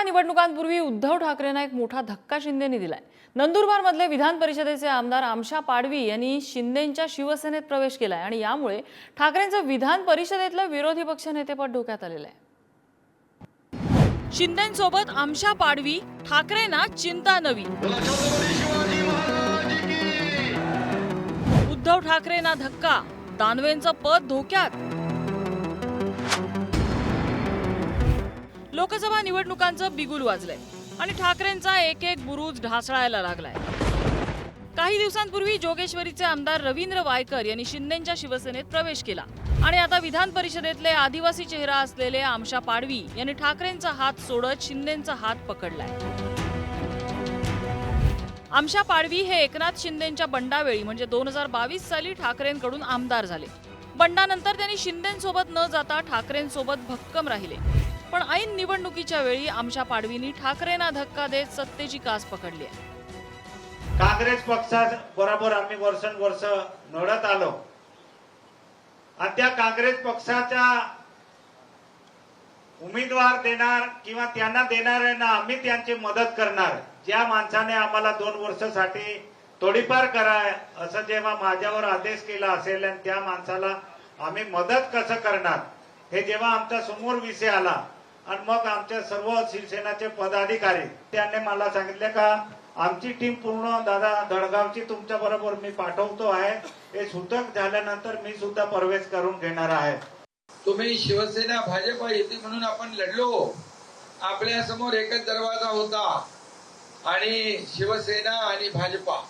लोकसभा निवडणुकांपूर्वी उद्धव ठाकरेंना एक मोठा धक्का शिंदेने दिलाय. नंदुरबारमधले विधान परिषदेचे आमदार आमशा पाडवी यांनी शिंदेंच्या शिवसेनेत प्रवेश केलाय आणि यामुळे ठाकरेंचं विधान परिषदेतलं विरोधी पक्ष नेतेपद डोक्यात आलेलं आहे. शिंदेसोबत आमशा पाडवी ठाकरेंना चिंता नवी. उद्धव ठाकरेंना धक्का दानवेंचं पद धोक्यात. लोकसभा निवडणुकांचं बिगुल वाजलंय आणि ठाकरेंचा एक एक बुरुज ढासळायला लागलाय. काही दिवसांपूर्वी जोगेश्वरीचे आमदार रवींद्र वायकर यांनी शिंदेच्या शिवसेनेत प्रवेश केला आणि आता विधान परिषदेतले आदिवासी चेहरा असलेले आमशा पाडवी यांनी ठाकरेंचा हात सोडत शिंदेचा हात पकडलाय. आमशा पाडवी हे एकनाथ शिंदेच्या बंडावेळी म्हणजे दोन हजार बावीस साली ठाकरेंकडून आमदार झाले. बंडानंतर त्यांनी शिंदेसोबत न जाता ठाकरेंसोबत भक्कम राहिले. पण ऐन निवडणुकीच्या वेळी आमच्या पाडवींनी ठाकरेंना धक्का देत सत्तेची कास पकडली आहे. काँग्रेस पक्षा बरोबर आम्ही वर्षानुवर्ष लढत आलो. आणि त्या काँग्रेस पक्षाच्या उमेदवार देणार किंवा त्यांना देणाऱ्यांना आम्ही त्यांची मदत करणार. ज्या माणसाने आम्हाला दोन वर्षासाठी थोडीफार कराय असं जेव्हा माझ्यावर आदेश केला असेल आणि त्या माणसाला आम्ही मदत कसं करणार हे जेव्हा आमचा समोर विषय आला आणि मग आमच्या सर्व शिवसेनाचे पदाधिकारी त्यांनी मला सांगितले का आमची टीम पूर्ण दादा दडगावची तुमच्या बरोबर मी पाठवतो आहे. हे सूचक झाल्यानंतर मी सुद्धा प्रवेश करून घेणार आहे. तुम्ही शिवसेना भाजप येते म्हणून आपण लढलो. आपल्यासमोर एकच दरवाजा होता. आणि शिवसेना आणि भाजपा.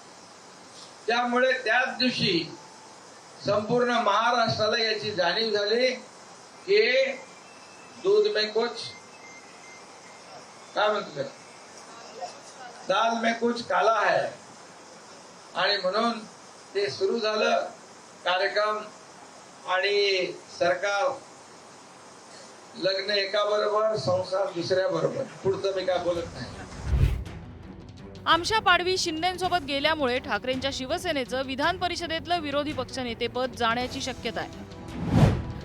त्यामुळे त्याच दिवशी संपूर्ण महाराष्ट्राला याची जाणीव झाली की दूध में कुछ? काय म्हणतो त्याला? दाल में कुछ काला है। आणि म्हणून ते सुरू झालं कार्यक्रम आणि सरकार लग्न एका बरोबर संसार दुसऱ्या बरोबर. पुढचं मी काय बोलत नाही. आमशा पाडवी शिंदेसोबत गेल्यामुळे ठाकरेंच्या शिवसेनेचं विधान परिषदेतलं विरोधी पक्षनेतेपद जाण्याची शक्यता आहे.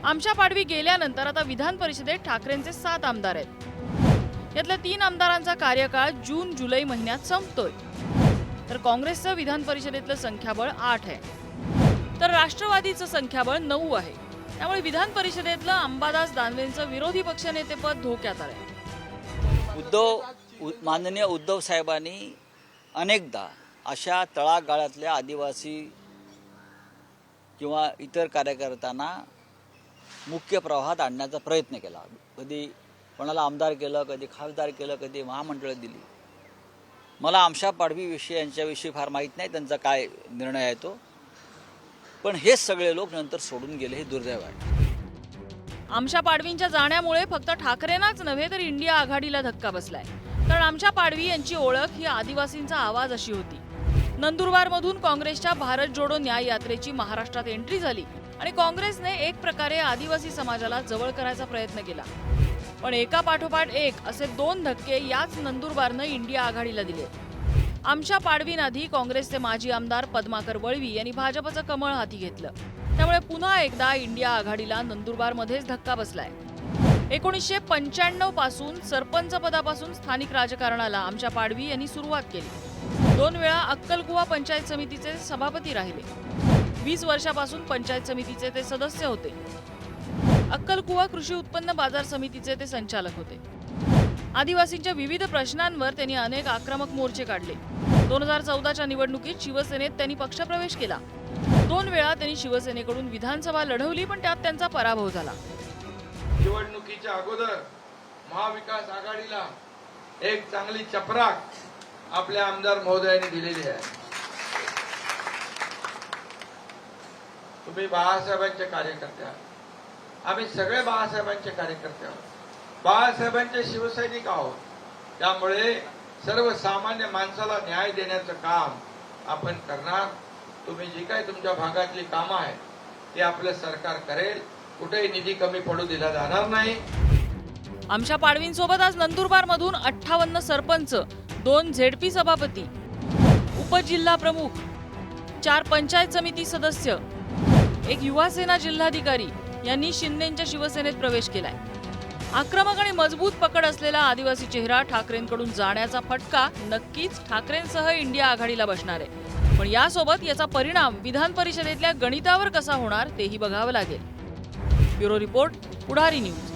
आमच्या पाडवी गेल्यानंतर आता विधान परिषदेत ठाकरेंचे सात आमदार आहेत. यातल्या तीन आमदारांचा कार्यकाळ जून जुलै महिन्यात संपतोय. तर काँग्रेसचं विधान परिषदेतलं संख्याबळ आठ आहे. तर राष्ट्रवादीचं संख्याबळ नऊ आहे. त्यामुळे विधान परिषदेतलं अंबादास दानवेंचं विरोधी पक्षनेतेपद धोक्यात आलंय. उद्धव माननीय उद्धव साहेबांनी अनेकदा अशा तळागाळातल्या आदिवासी किंवा इतर कार्यकर्त्यांना मुख्य प्रवाहात आणण्याचा प्रयत्न केला. कधी कोणाला आमदार केलं कधी खासदार केलं कधी महामंडळं दिली. मला आमशा पाडवीविषयी यांच्याविषयी फार माहीत नाही त्यांचा काय निर्णय आहे तो. पण हेच सगळे लोक नंतर सोडून गेले हे दुर्दैव आहे. आमशा पाडवींच्या जाण्यामुळे फक्त ठाकरेंनाच नव्हे तर इंडिया आघाडीला धक्का बसलाय. कारण आमशा पाडवी यांची ओळख ही आदिवासींचा आवाज अशी होती. नंदुरबारमधून काँग्रेसच्या भारत जोडो न्याय यात्रेची महाराष्ट्रात एंट्री झाली. आणि काँग्रेसने एक प्रकारे आदिवासी समाजाला जवळ करायचा प्रयत्न केला. पण एका पाठोपाठ एक असे दोन धक्के याच नंदुरबारनं इंडिया आघाडीला दिले. आमच्या पाडवींआधी काँग्रेसचे माजी आमदार पद्माकर वळवी यांनी भाजपचं कमळ हाती घेतलं. त्यामुळे पुन्हा एकदा इंडिया आघाडीला नंदुरबारमध्येच धक्का बसलाय. एकोणीसशे पंच्याण्णवपासून सरपंच पदापासून स्थानिक राजकारणाला आमच्या पाडवी यांनी सुरुवात केली. दोन वेळा अक्कलकुवा पंचायत समितीचे सभापती राहिले. वीस वर्षापासून पंचायत समितीचे ते सदस्य होते. अक्कलकुवा कृषी उत्पन्न बाजार समितीचे ते संचालक होते. आदिवासींच्या विविध प्रश्नांवर त्यांनी अनेक आक्रमक मोर्चे काढले. दोन हजार चौदाच्या निवडणुकीत शिवसेनेत त्यांनी पक्षप्रवेश केला. दोन वेळा त्यांनी शिवसेनेकडून विधानसभा लढवली पण त्यात त्यांचा पराभव झाला. निवडणुकीच्या अगोदर महाविकास आघाडीला एक चांगली चपराक आपल्या आमदार महोदयांनी दिलेली आहे. तुम्ही बाळासाहेबांचे कार्यकर्ते आहात. आम्ही सगळे बाळासाहेबांचे कार्यकर्ते आहोत. बाळासाहेबांचे शिवसैनिक आहोत. त्यामुळे सर्वसामान्य माणसाला न्याय देण्याचं काम आपण करणार. तुम्ही जी काही तुमच्या भागातली कामं आहेत ते आपलं सरकार करेल. कुठेही निधी कमी पडू दिला जाणार नाही. आमच्या पाडवींसोबत आज नंदुरबार मधून अठ्ठावन्न सरपंच दोन झेडपी सभापती उपजिल्हा प्रमुख चार पंचायत समिती सदस्य एक युवासेना जिल्हाधिकारी यांनी शिन्नेंच्या शिवसेनेत प्रवेश केला आहे आक्रमक आणि मजबूत पकड असलेला आदिवासी चेहरा ठाकरेंकडून जाण्याचा फटका नक्कीच ठाकरेंसह इंडिया आघाडीला बसणार आहे. पण यासोबत याचा परिणाम विधान परिषदेतल्या गणितावर कसा होणार तेही बघावं लागेल. Bureau report Pudhari news.